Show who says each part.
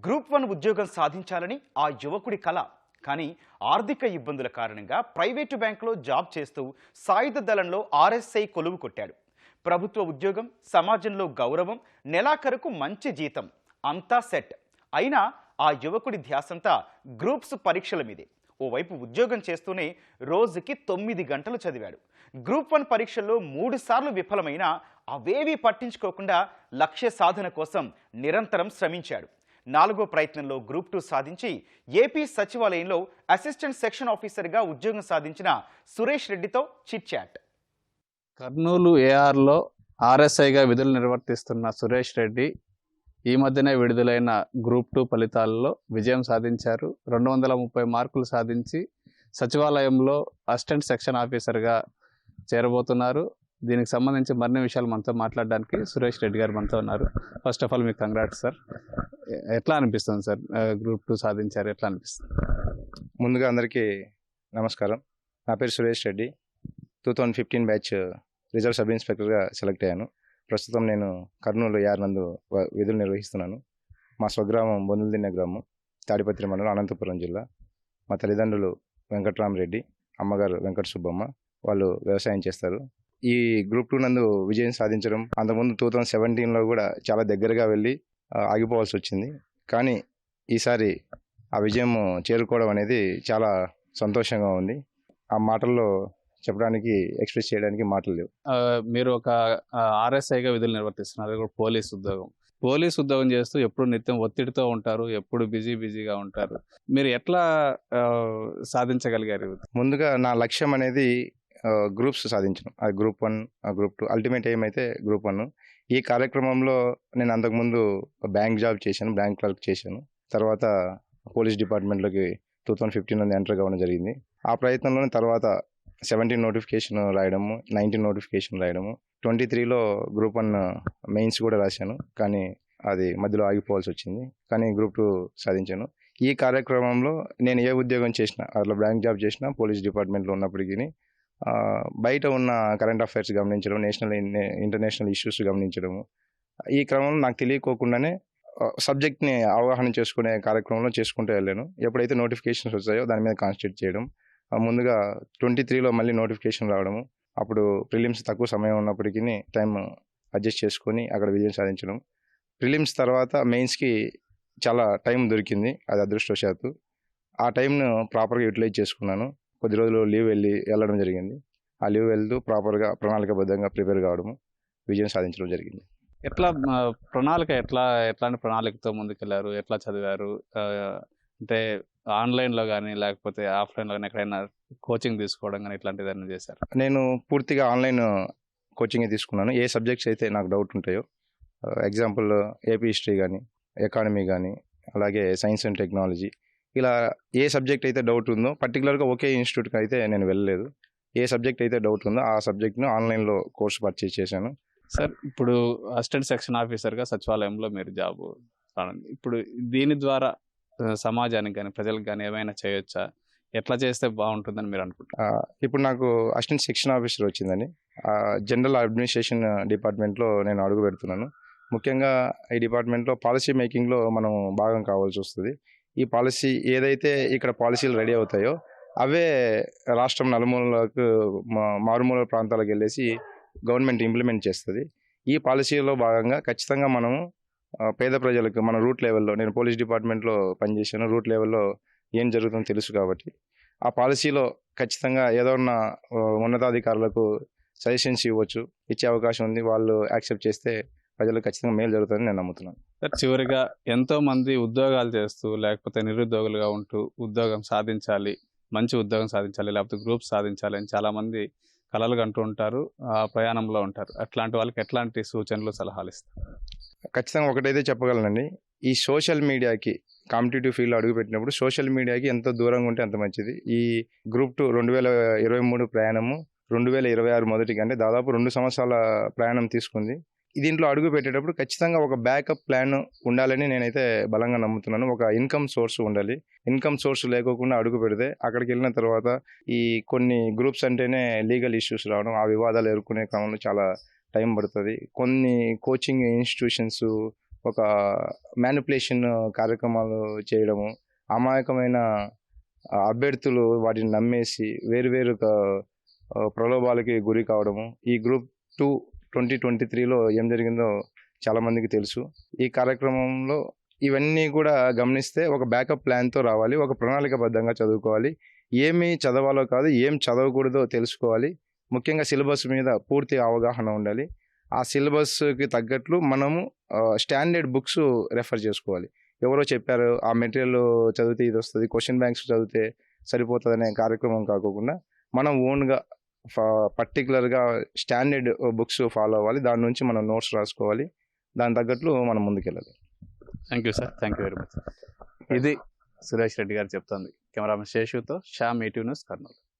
Speaker 1: Group one ఉద్యోగం సాధించాలని ఆ యువకుడి కల. కానీ ఆర్థిక ఇబ్బందుల కారణంగా ప్రైవేటు బ్యాంకులో జాబ్ చేస్తూ సాయుధ దళంలో ఆర్ఎస్ఐ కొలువు కొట్టాడు. ప్రభుత్వ ఉద్యోగం సమాజంలో గౌరవం నెలాఖరుకు మంచి జీతం అంతా సెట్. అయినా ఆ యువకుడి ధ్యాసంతా గ్రూప్స్ పరీక్షల మీదే. ఓవైపు ఉద్యోగం చేస్తూనే రోజుకి తొమ్మిది గంటలు చదివాడు. గ్రూప్ వన్ పరీక్షల్లో మూడు సార్లు విఫలమైనా అవేవీ పట్టించుకోకుండా లక్ష్య సాధన కోసం నిరంతరం శ్రమించాడు. నాలుగో ప్రయత్నంలో గ్రూప్ టూ సాధించి ఏపీ సచివాలయంలో అసిస్టెంట్ సెక్షన్ ఆఫీసర్గా ఉద్యోగం సాధించిన సురేష్ రెడ్డితో చిట్చాట్
Speaker 2: కర్నూలు ఏఆర్లో ఆర్ఎస్ఐగా విధులు నిర్వర్తిస్తున్న సురేష్ రెడ్డి ఈ మధ్యనే విడుదలైన గ్రూప్ టూ ఫలితాల్లో విజయం సాధించారు. రెండు వందల ముప్పై మార్కులు సాధించి సచివాలయంలో అసిస్టెంట్ సెక్షన్ ఆఫీసర్గా చేరబోతున్నారు. దీనికి సంబంధించి మరిన్ని విషయాలు మనతో మాట్లాడడానికి సురేష్ రెడ్డి గారు మనతో ఉన్నారు. ఫస్ట్ ఆఫ్ ఆల్ మీకు కంగ్రాట్స్ సార్. ఎట్లా అనిపిస్తుంది సార్? గ్రూప్ టూ సాధించారు ఎట్లా అనిపిస్తుంది?
Speaker 3: ముందుగా అందరికీ నమస్కారం. నా పేరు Suresh Reddy. Two thousand fifteen batch reserve sub ఇన్స్పెక్టర్గా select అయ్యాను. ప్రస్తుతం నేను కర్నూలు యార్ నందు వ- విధులు నిర్వహిస్తున్నాను. మా స్వగ్రామం బొందులదిన్న గ్రామం తాడిపత్రి మండలం అనంతపురం జిల్లా. మా తల్లిదండ్రులు వెంకట్రామరెడ్డి అమ్మగారు వెంకట సుబ్బమ్మ వాళ్ళు వ్యవసాయం చేస్తారు. ఈ గ్రూప్ టూ నందు విజయం సాధించడం అంతకుముందు టూ థౌజండ్ సెవెంటీన్లో కూడా చాలా దగ్గరగా వెళ్ళి ఆగిపోవాల్సి వచ్చింది కానీ ఈసారి ఆ విజయం చేరుకోవడం అనేది చాలా సంతోషంగా ఉంది. ఆ మాటల్లో చెప్పడానికి ఎక్స్ప్రెస్ చేయడానికి మాటలు లేవు.
Speaker 2: ఆ, మీరు ఒక ఆర్ఎస్ఐగా విధులు నిర్వర్తిస్తున్నారు. కూడా పోలీస్ ఉద్యోగం. పోలీస్ ఉద్యోగం చేస్తూ ఎప్పుడు నిత్యం ఒత్తిడితో ఉంటారు ఎప్పుడు బిజీ బిజీగా ఉంటారు. మీరు ఎట్లా ఆ, సాధించగలిగారు?
Speaker 3: ముందుగా నా లక్ష్యం అనేది గ్రూప్స్ సాధించడం. అది group one group two. Ultimate అయితే గ్రూప్ వన్ ఈ కార్యక్రమంలో నేను అంతకుముందు బ్యాంక్ జాబ్ చేశాను బ్యాంక్ క్లర్క్ చేశాను. తర్వాత పోలీస్ డిపార్ట్మెంట్లోకి టూ థౌజండ్ ఫిఫ్టీన్ ఎంటర్ కావడం జరిగింది. ఆ ప్రయత్నంలోనే తర్వాత సెవెంటీన్ నోటిఫికేషన్ రాయడము నైన్టీన్ నోటిఫికేషన్ రాయడము ట్వంటీ త్రీలో గ్రూప్ వన్ మెయిన్స్ కూడా రాశాను. కానీ అది మధ్యలో ఆగిపోవాల్సి వచ్చింది. కానీ గ్రూప్ టూ సాధించాను. ఈ కార్యక్రమంలో నేను ఏ ఉద్యోగం చేసినా అట్లా బ్యాంక్ జాబ్ చేసినా పోలీస్ డిపార్ట్మెంట్లో ఉన్నప్పటికీ బయట ఉన్న కరెంట్ అఫైర్స్ గమనించడం నేషనల్ ఇంటర్నేషనల్ ఇష్యూస్ గమనించడము. ఈ క్రమంలో నాకు తెలియకోకుండానే సబ్జెక్ట్ని అవగాహన చేసుకునే కార్యక్రమంలో చేసుకుంటూ వెళ్ళాను. ఎప్పుడైతే నోటిఫికేషన్స్ వచ్చాయో దాని మీద కాన్సన్ట్రేట్ చేయడం ముందుగా ట్వంటీ త్రీలో మళ్ళీ నోటిఫికేషన్ రావడము అప్పుడు ప్రిలిమ్స్ తక్కువ సమయం ఉన్నప్పటికీ టైం అడ్జస్ట్ చేసుకొని అక్కడ విజయం సాధించడం. ప్రిలిమ్స్ తర్వాత మెయిన్స్కి చాలా టైం దొరికింది అది అదృష్టవశాత్తు. ఆ టైంను ప్రాపర్గా యూటిలైజ్ చేసుకున్నాను. కొద్ది రోజులు లీవ్ వెళ్ళి వెళ్ళడం జరిగింది. ఆ లీవ్ వెళ్తూ ప్రాపర్గా ప్రణాళికబద్ధంగా ప్రిపేర్ కావడము విజయం సాధించడం జరిగింది.
Speaker 2: ఎట్లా ప్రణాళిక ఎట్లా ఎట్లాంటి ప్రణాళికతో ముందుకెళ్ళారు ఎట్లా చదివారు? అంటే ఆన్లైన్లో కానీ లేకపోతే ఆఫ్లైన్లో కానీ ఎక్కడైనా కోచింగ్ తీసుకోవడం కానీ ఇట్లాంటిది ఏదైనా చేశారు?
Speaker 3: నేను పూర్తిగా ఆన్లైన్ కోచింగ్ తీసుకున్నాను. ఏ సబ్జెక్ట్స్ అయితే నాకు డౌట్ ఉంటాయో ఎగ్జాంపుల్ ఏపీ హిస్టరీ కానీ ఎకానమీ కానీ అలాగే సైన్స్ అండ్ టెక్నాలజీ ఇలా ఏ సబ్జెక్ట్ అయితే డౌట్ ఉందో పర్టికులర్గా ఒకే ఇన్స్టిట్యూట్కి అయితే నేను వెళ్ళలేదు. ఏ సబ్జెక్ట్ అయితే డౌట్ ఉందో ఆ సబ్జెక్ట్ను ఆన్లైన్లో కోర్స్ పర్చేస్ చేశాను.
Speaker 2: సార్ ఇప్పుడు అసిస్టెంట్ సెక్షన్ ఆఫీసర్గా సచివాలయంలో మీరు జాబ్ ఇప్పుడు దీని ద్వారా సమాజానికి కానీ ప్రజలకు కానీ ఏమైనా చేయొచ్చా? ఎట్లా చేస్తే బాగుంటుందని మీరు అనుకుంటారు
Speaker 3: ఆ, ఇప్పుడు నాకు అసిస్టెంట్ సెక్షన్ ఆఫీసర్ వచ్చిందని జనరల్ అడ్మినిస్ట్రేషన్ డిపార్ట్మెంట్లో నేను అడుగు పెడుతున్నాను. ముఖ్యంగా ఈ డిపార్ట్మెంట్లో పాలసీ మేకింగ్లో మనం భాగం కావాల్సి వస్తుంది. ఈ పాలసీ ఏదైతే ఇక్కడ పాలసీలు రెడీ అవుతాయో అవే రాష్ట్రం నలుమూలలకు మారుమూల ప్రాంతాలకు వెళ్ళేసి గవర్నమెంట్ ఇంప్లిమెంట్ చేస్తుంది. ఈ పాలసీలో భాగంగా ఖచ్చితంగా మనము పేద ప్రజలకు మన రూట్ లెవెల్లో నేను పోలీస్ డిపార్ట్మెంట్లో పనిచేశాను రూట్ లెవెల్లో ఏం జరుగుతుందో తెలుసు కాబట్టి ఆ పాలసీలో ఖచ్చితంగా ఏదో ఉన్న ఉన్నతాధికారులకు సజెషన్స్ ఇవ్వచ్చు ఇచ్చే అవకాశం ఉంది వాళ్ళు యాక్సెప్ట్ చేస్తే ప్రజలకు ఖచ్చితంగా మేలు జరుగుతుందని నేను నమ్ముతున్నాను.
Speaker 2: సార్ చివరిగా ఎంతో మంది ఉద్యోగాలు చేస్తూ లేకపోతే నిరుద్యోగులుగా ఉంటూ ఉద్యోగం సాధించాలి మంచి ఉద్యోగం సాధించాలి లేకపోతే గ్రూప్ సాధించాలి అని చాలా మంది కలలు కంటూ ఉంటారు ఆ ప్రయాణంలో ఉంటారు. అట్లాంటి వాళ్ళకి ఎట్లాంటి సూచనలు సలహాలు ఇస్తారు?
Speaker 3: ఖచ్చితంగా ఒకటైతే చెప్పగలనండి. ఈ సోషల్ మీడియాకి కాంపిటేటివ్ ఫీల్డ్లో అడుగుపెట్టినప్పుడు సోషల్ మీడియాకి ఎంత దూరంగా ఉంటే అంత మంచిది. ఈ గ్రూప్ టూ రెండు వేల ఇరవై మూడు ప్రయాణము రెండు వేల ఇరవై ఆరు మొదటికి అంటే దాదాపు రెండు సంవత్సరాల ప్రయాణం తీసుకుంది. దీంట్లో అడుగు పెట్టేటప్పుడు ఖచ్చితంగా ఒక బ్యాకప్ ప్లాన్ ఉండాలని నేనైతే బలంగా నమ్ముతున్నాను. ఒక ఇన్కమ్ సోర్స్ ఉండాలి. ఇన్కమ్ సోర్స్ లేకోకుండా అడుగు పెడితే అక్కడికి వెళ్ళిన తర్వాత ఈ కొన్ని గ్రూప్స్ అంటేనే లీగల్ ఇష్యూస్ రావడం ఆ వివాదాలు ఎదుర్కొనే క్రమంలో చాలా టైం పడుతుంది. కొన్ని కోచింగ్ ఇన్స్టిట్యూషన్స్ ఒక మ్యానిపులేషన్ కార్యక్రమాలు చేయడము అమాయకమైన అభ్యర్థులు వాటిని నమ్మేసి వేరువేరు ప్రలోభాలకి గురి కావడము ఈ గ్రూప్ టూ ట్వంటీ ట్వంటీ త్రీలో ఏం జరిగిందో చాలామందికి తెలుసు. ఈ కార్యక్రమంలో ఇవన్నీ కూడా గమనిస్తే ఒక బ్యాకప్ ప్లాన్తో రావాలి ఒక ప్రణాళికబద్ధంగా చదువుకోవాలి. ఏమి చదవాలో కాదు ఏం చదవకూడదో తెలుసుకోవాలి. ముఖ్యంగా సిలబస్ మీద పూర్తి అవగాహన ఉండాలి. ఆ సిలబస్కి తగ్గట్లు మనము స్టాండర్డ్ బుక్స్ రెఫర్ చేసుకోవాలి. ఎవరో చెప్పారు ఆ మెటీరియల్ చదివితే ఇది వస్తుంది క్వశ్చన్ బ్యాంక్స్ చదివితే సరిపోతుంది అనే కార్యక్రమం కాకుండా మనం ఓన్గా పర్టికులర్గా స్టాండర్డ్ బుక్స్ ఫాలో అవ్వాలి. దాని నుంచి మనం నోట్స్ రాసుకోవాలి. దాని తగ్గట్లు మనం ముందుకెళ్ళాలి.
Speaker 2: Thank you sir thank you very much ఇది సురేష్ రెడ్డి గారు చెప్తుంది. కెమెరామెన్ శేషుతో శ్యామ్ ఏటీవ్ న్యూస్ కర్నూలు.